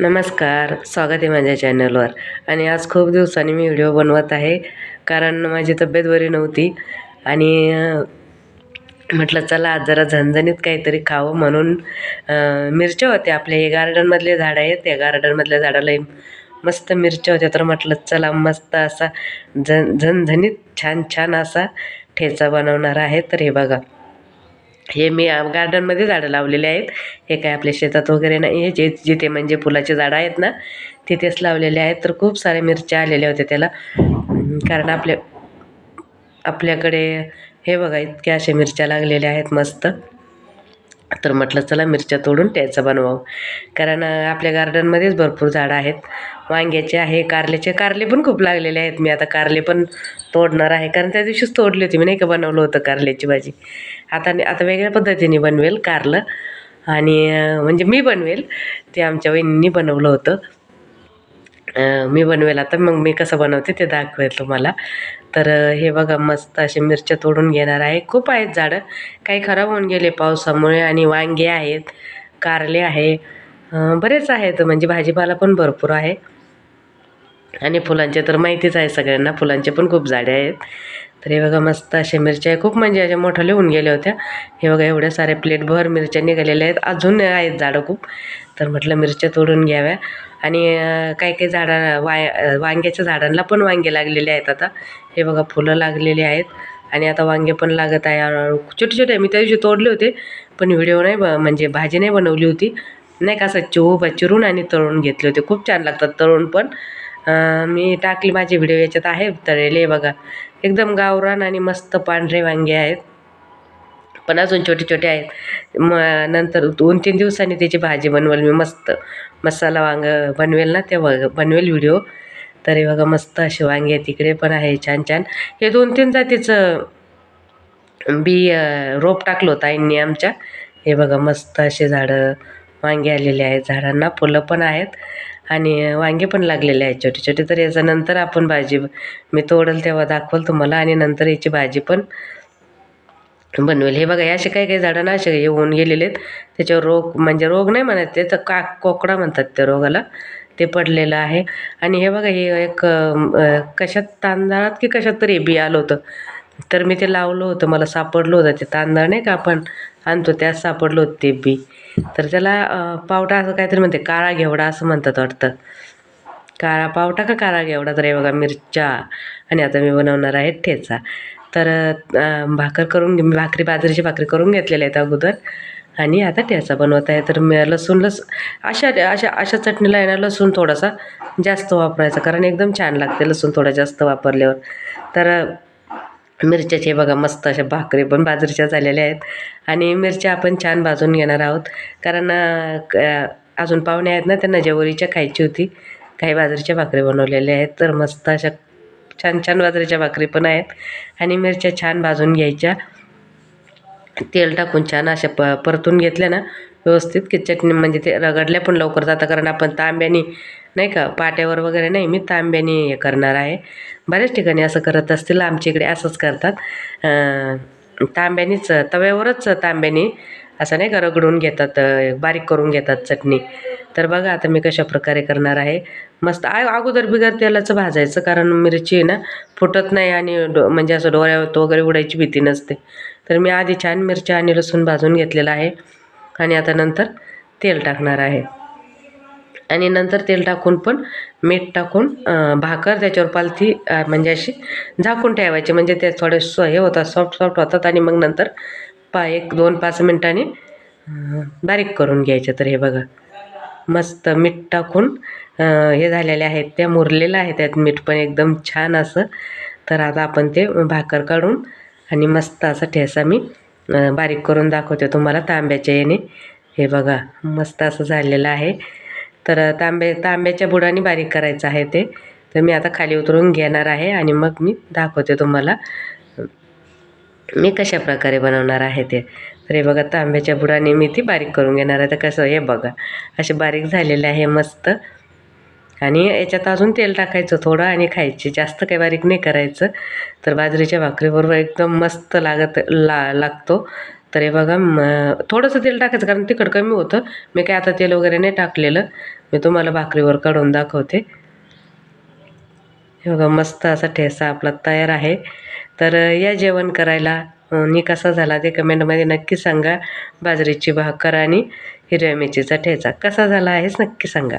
नमस्कार स्वागत आहे माझ्या चॅनलवर. आणि आज खूप दिवसांनी मी व्हिडिओ बनवत आहे कारण माझी तब्येत बरी नव्हती. आणि म्हटलं चला आज जरा झणझणीत काहीतरी खावं म्हणून मिरच्या होत्या. आपल्या हे गार्डनमधले झाडं आहेत त्या गार्डनमधल्या झाडाला मस्त मिरच्या होत्या. तर म्हटलं चला मस्त असा झण झणझणीत छान छान असा ठेचा बनवणार आहे. तर हे बघा. हे मी गार्डनमध्ये झाडं लावलेले आहेत. हे काय आपल्या शेतात वगैरे नाही हे जे जिथे म्हणजे फुलाचे झाडं आहेत ना तिथेच लावलेले आहेत. तर खूप साऱ्या मिरच्या आलेल्या होत्या त्याला. कारण आपल्या आपल्याकडे हे बघा इतक्या अशा मिरच्या लागलेल्या आहेत मस्त. तर म्हटलं चला मिरच्या तोडून त्याचं बनवावं. कारण आपल्या गार्डनमध्येच भरपूर झाडं आहेत. वांग्याचे आहे कारल्याचे. कारले पण खूप लागलेले आहेत. मी आता कारले पण तोडणार आहे. कारण त्या दिवशीच तोडली होती. मी नाही का बनवलं होतं कारल्याची भाजी. आता आता वेगळ्या पद्धतीने बनवेल कारलं. आणि म्हणजे मी बनवेल. ते आमच्या वहिनींनी बनवलं होतं. मी बनवेल आता. मग मी कसं बनवते ते दाखवेल तुम्हाला. तर हे बघा मस्त असे मिरच्या तोडून घेणार आहे. खूप आहेत झाडं. काही खराब होऊन गेले पावसामुळे आणि वांगे आहेत कारले आहे. बरेच आहेत. म्हणजे भाजीपाला पण भरपूर आहे. आणि फुलांचे तर माहितीच आहे सगळ्यांना. फुलांचे पण खूप झाडे आहेत. तर हे बघा मस्त अशा मिरच्या आहे खूप म्हणजे अशा मोठ्या लिहून गेल्या होत्या. हे बघा एवढ्या साऱ्या प्लेटभर मिरच्या निघालेल्या आहेत. अजून आहेत झाडं खूप. तर म्हटलं मिरच्या तोडून घ्याव्या. आणि काही काही झाडा वा वांग्याच्या झाडांना पण वांगे लागलेले आहेत आता. हे बघा फुलं लागलेली आहेत. आणि आता वांगे पण लागत आहे. छोटे छोटे मी त्या दिवशी तोडले होते पण व्हिडिओ नाही ब- म्हणजे भाजी नाही बनवली होती. नाही का असं चोबा चिरून आणि तळून घेतले होते. खूप छान लागतात तळून पण. मी टाकली माझे व्हिडिओ याच्यात आहे. तळलेले बघा एकदम गावरान आणि मस्त पांढरे वांगे आहेत. पण अजून छोटे छोटे आहेत. मग नंतर दोन तीन दिवसांनी त्याची भाजी बनवेल मी मस्त. मसाला वांग बनवेल ना तेव्हा बनवेल व्हिडिओ तर हे बघा मस्त असे वांगे आहेत तिकडे पण आहे छान छान. हे दोन तीन जातीचं बी रोप टाकलं होतं आईंनी आमच्या. हे बघा मस्त असे झाडं वांगे आलेले आहेत झाडांना. फुलं पण आहेत आणि वांगे पण लागलेले आहेत छोटे छोटे. तर याच्यानंतर आपण भाजी मी तोडेल तेव्हा दाखवल तुम्हाला आणि नंतर याची भाजी पण बनवेल. हे बघा हे असे काही काही झाडं ना असे हे होऊन गेलेले आहेत. त्याच्यावर रोग म्हणजे रोग नाही म्हणत ते तर का कोकडा म्हणतात त्या रोगाला. ते पडलेलं आहे. आणि हे बघा हे एक कशात तांदळात की कशात तरी बी आलं होतं. तर मी ते लावलं होतं मला सापडलं होतं ते तांदळ नाही का आपण आणतो त्यात सापडलं होतं ते बी. तर त्याला पावटा असं काहीतरी म्हणते काळा घेवडा असं म्हणतात वाटतं. काळा पावटा का काळा घेवडा? तर हे बघा मिरच्या. आणि आता मी बनवणार आहे ठेचा. तर भाकर करून घे- भाकरी बाजरीची भाकरी करून घेतलेल्या आहेत अगोदर. आणि आता ठेचा बनवत आहे. तर मी लसूण लस अशा अशा अशा चटणीला आहे ना लसूण थोडासा जास्त वापरायचा कारण एकदम छान लागते लसूण थोडा जास्त वापरल्यावर. तर मिरच्याचे बघा मस्त अशा भाकरी पण बाजरीच्या झालेल्या आहेत. आणि मिरच्या आपण छान भाजून घेणार आहोत. कारण क- अजून पाहुणे आहेत ना त्यांना जेवरीच्या खायची होती. काही बाजरीच्या भाकरी बनवलेल्या आहेत. तर मस्त अशा छान छान बाजरीच्या भाकरी पण आहेत. आणि मिरच्या छान भाजून घ्यायच्या. तेल टाकून छान अशा प परतून घेतल्या ना व्यवस्थित की चटणी म्हणजे ते रगडल्या पण लवकर जातं. कारण आपण तांब्याने नाही का पाट्यावर वगैरे नाही मी तांब्याने हे करणार आहे. बऱ्याच ठिकाणी असं करत असतील आमच्या इकडे असंच करतात. तांब्यानेच तव्यावरच तांब्याने असं नाही का रगडून घेतात बारीक करून घेतात चटणी. तर बघा आता मी कशा प्रकारे करणार आहे. मस्त आ अगोदर बिगर तेलाचं भाजायचं कारण मिरची आहे ना फुटत नाही आणि डो म्हणजे असं डोळ्यावर वगैरे उडायची भीती नसते. तर मी आधी छान मिरच्या आणि लसूण भाजून घेतलेला आहे. आणि आता नंतर तेल टाकणार आहे. आणि नंतर तेल टाकून पण मीठ टाकून भाकर त्याच्यावर पालथी म्हणजे अशी झाकून ठेवायची. म्हणजे ते थोडे स्व हे होतात सॉफ्ट सॉफ्ट होतात आणि मग नंतर पा एक दोन पाच मिनटांनी बारीक करून घ्यायचे. तर हे बघा. मस्त मीठ टाकून हे झालेले आहेत. त्या मुरलेलं आहे त्यात मीठ पण एकदम छान असं. तर आता आपण ते भाकर काढून आणि मस्त असा ठेसा मी बारीक करून दाखवते तुम्हाला तांब्याच्या याने. हे बघा मस्त असं झालेलं आहे. तर तांबे तांब्याच्या बुडाने बारीक करायचं आहे ते. तर मी आता खाली उतरून घेणार आहे आणि मग मी दाखवते तुम्हाला मी कशा प्रकारे बनवणार आहे ते? तर हे बघा तांब्याच्या बुडाने मी ती बारीक करून घेणार आहे. तर कसं हे बघा असे बारीक झालेले आहे मस्त. आणि याच्यात अजून तेल टाकायचं थोडं आणि खायचे. जास्त काही बारीक नाही करायचं. तर बाजरीच्या भाकरीबरोबर एकदम मस्त लागत ला लागतो. तर हे बघा म थोडंसं तेल टाकायचं कारण तिखट कमी होतं. मी काय आता तेल वगैरे नाही टाकलेलं. मी तुम्हाला भाकरीवर काढून दाखवते. हे बघा मस्त असा ठेसा आपला तयार आहे. तर या जेवण करायला आणि कसा झाला ते कमेंटमध्ये नक्की सांगा. बाजरीची भाकर आणि हिरव्या मिरचीचा ठेचा कसा झाला आहेच नक्की सांगा.